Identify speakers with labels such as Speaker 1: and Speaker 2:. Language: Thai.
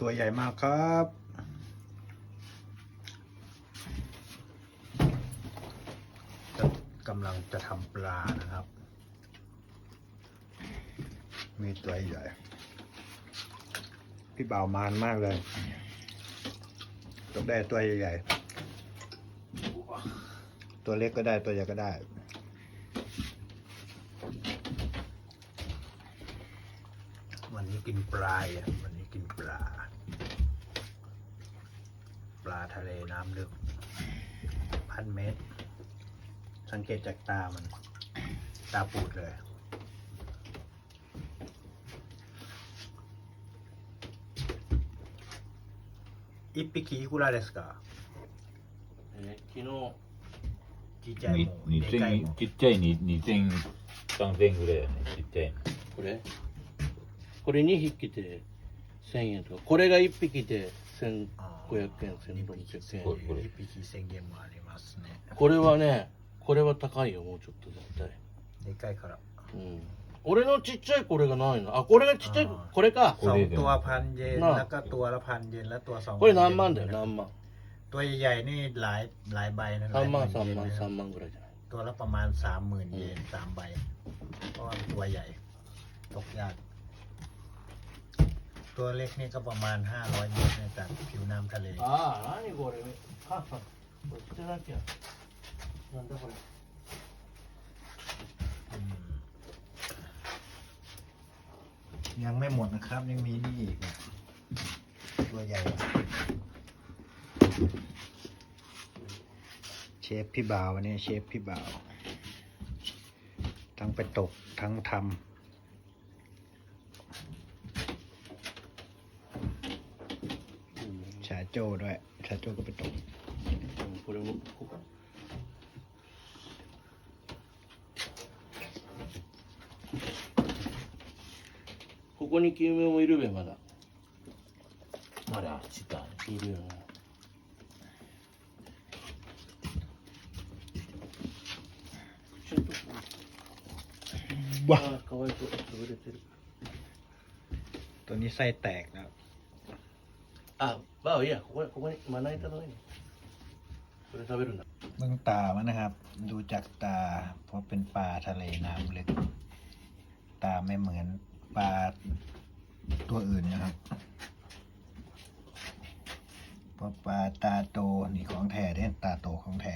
Speaker 1: ตัวใหญ่มากครับ กำลังจะทำปลานะครับ มีตัวใหญ่ พี่บ่าวมานมากเลยต้องได้ตัวใหญ่ ตัวเล็กก็ได้ตัวใหญ่ก็ได้ วันนี้กินปลาอ่ะวันนี้กินปลา ปลาทะเลน้ำลึก พันเมตร สังเกตจากตามัน ตาปูดเลย 一匹いくらですか
Speaker 2: えー昨日
Speaker 1: ちっちゃい
Speaker 3: に
Speaker 1: もん
Speaker 3: 二
Speaker 1: でかいもん
Speaker 3: 千ちっちゃいに二千三千ぐらいやねちっちゃいの
Speaker 2: これ これ2匹で1000円とかこれが1匹で1500円1600円
Speaker 3: これこれ
Speaker 1: 一匹千円もありますね
Speaker 2: これはねこれは高いよもうちょっと絶対
Speaker 1: でかいから
Speaker 2: うん俺のちっちゃいこれがないのあこれがちっちゃい
Speaker 1: あー
Speaker 2: これか
Speaker 1: สอง
Speaker 3: これでも
Speaker 1: ตัวพันเยน
Speaker 2: น่ะ
Speaker 1: แล้วก็ตัวละพันเยนแล้วตัวสอง
Speaker 2: これ何万だよ何万
Speaker 1: ตัวใหญ่ๆนี่หลายหลายใบนะหลาย
Speaker 2: 3
Speaker 1: หมื่
Speaker 2: 万
Speaker 1: น
Speaker 2: 3
Speaker 1: เยน
Speaker 2: 万
Speaker 1: นะ
Speaker 2: 3万ぐらいじゃない
Speaker 1: ตัวละประมาณสามหมื่นเยนสามใบเพราะว่ามันตัวใหญ่ ตกยาก ตัวเล็กนี่ก็ประมาณ 500เมตรในจากผิวน้ำทะเล
Speaker 2: 아, 아니 고 래. 하 하. 뭐 뜯을게 요. 난다 고 래.
Speaker 1: อืมยังไม่หมดนะครับ ยังมีนี่อีกตัวใหญ่ เชฟพี่บ่าววันนี้เชฟพี่บ่าว ทั้งไปตกทั้งทำ 長い社長が
Speaker 2: ベトこれもこうか。ここに救命もいるべまだ。
Speaker 3: まだちっと
Speaker 2: いるよな
Speaker 1: わ
Speaker 2: あかわいそう。潰れてる。
Speaker 1: と二歳体があตกแล้ว
Speaker 2: あバオいいやここにここにまな板の上にこれ食べるんだ
Speaker 1: เบื้องตามันนะครับ ดูจากตา เพราะเป็นปลาทะเลน้ำลึก ตาไม่เหมือนปลาตัวอื่นนะครับ เพราะปลาตาโตนี่ของแท้เนี่ยตาโตของแท้